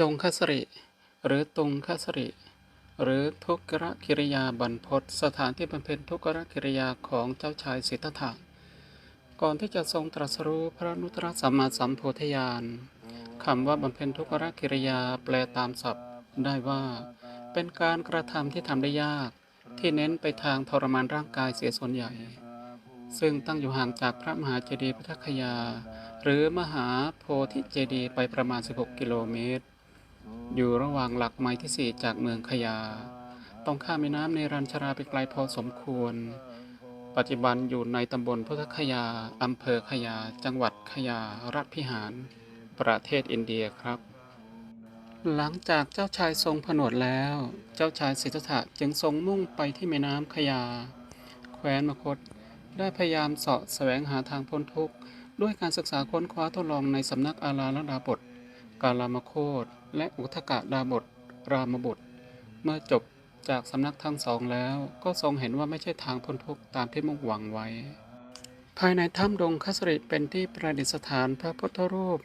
ดงคสริ หรือตุงคสริ หรือทุกขกิริยาบรรพตสถานที่บำเพ็ญทุกขกิริยาของเจ้าชายสิทธัตถะก่อนที่จะทรงตรัสรู้พระนุตตรสัมมาสัมโพธิญาณคำว่าบำเพ็ญทุกขกิริยาแปลตามศัพท์ ได้ว่า เป็นการกระทำที่ทำได้ยาก ที่เน้นไปทางทรมานร่างกายเสียส่วนใหญ่ ซึ่งตั้งอยู่ห่างจากพระมหาเจดีย์พุทธคยา หรือมหาโพธิเจดีย์ไปประมาณ 16 กิโลเมตร อยู่ระหว่างหลักไม้ที่4จากเมืองขยา ต้องข้ามแม่น้ำในรัญชราไปไกลพอสมควร ปัจจุบันอยู่ในตำบลพุทธคยาอำเภอขยา จังหวัดขยา รัฐพิหาร ประเทศอินเดียครับ หลังจากเจ้าชายทรงผนวดแล้ว เจ้าชายสิทธัตถะจึงทรงมุ่งไปที่แม่น้ำขยา แคว้นมคต ได้พยายามเสาะแสวงหาทางพ้นทุกข์ด้วยการศึกษาค้นคว้าทดลองในสำนักอาราลดาบท กาลามโคตและอุทกะดาบทรามบุตร เมื่อจบจากสำนักทั้งสองแล้วก็ทรงเห็นว่าไม่ใช่ทางพ้นทุกข์ตามที่มุ่งหวังไว้ ภายในถ้ำดงคัสริเป็นที่ประดิษฐานพระพุทธรูป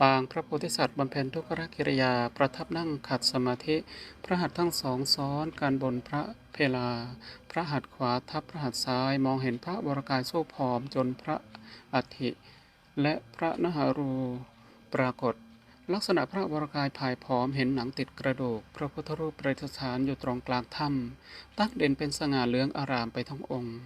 ปางพระโพธิสัตว์บำเพ็ญทุกขกิริยาประทับนั่งขัดสมาธิ พระหัตถ์ทั้งสองซ้อนการบนพระเพลา พระหัตถ์ขวาทับพระหัตถ์ซ้ายมองเห็นพระวรกายสู้ผอมจนพระอัฐิและพระนหารูปรากฏ ลักษณะพระวรกายผายผอมเห็นหนังติดกระดูก พระพุทธรูปประดิษฐานอยู่ตรงกลางถ้ำตั้งเด่นเป็นสง่าเหลืองอารามไปทั้งองค์